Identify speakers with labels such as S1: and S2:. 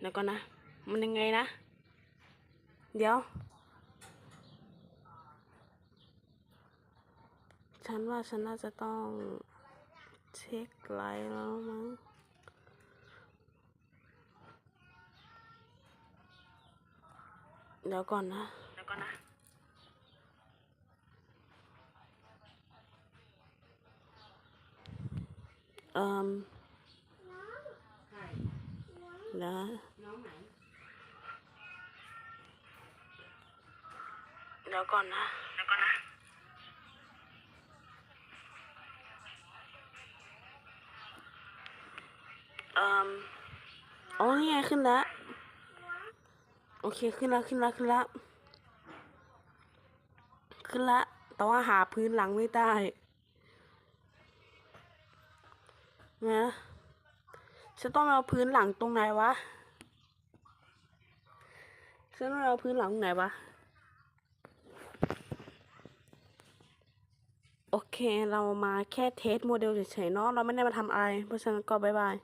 S1: เดี๋ยวก่อนนะ มันยังไงนะ เดี๋ยว ฉันว่าฉันน่าจะต้องเช็คไลน์แล้วมั้งเดี๋ยวก่อนนะเดี๋ยวก่อนนะเอ่ม นะ
S2: น้องไหน
S1: เดี๋ยวก่อนนะเดี๋ยวก่อนนะเอ่มอ๋อนี่ไงขึ้นแล้วโอเคขึ้นแล้วขึ้นแล้วขึ้นแล้วขึ้นแล้วแต่ว่าหาพื้นหลังไม่ได้นะ ฉันต้องเอาพื้นหลังตรงไหนวะ ฉันต้องเอาพื้นหลังไหนวะ โอเคเรามาแค่เทสโมเดลเฉยๆเนาะเราไม่ได้มาทำอะไร เพราะฉะนั้นก็บายบาย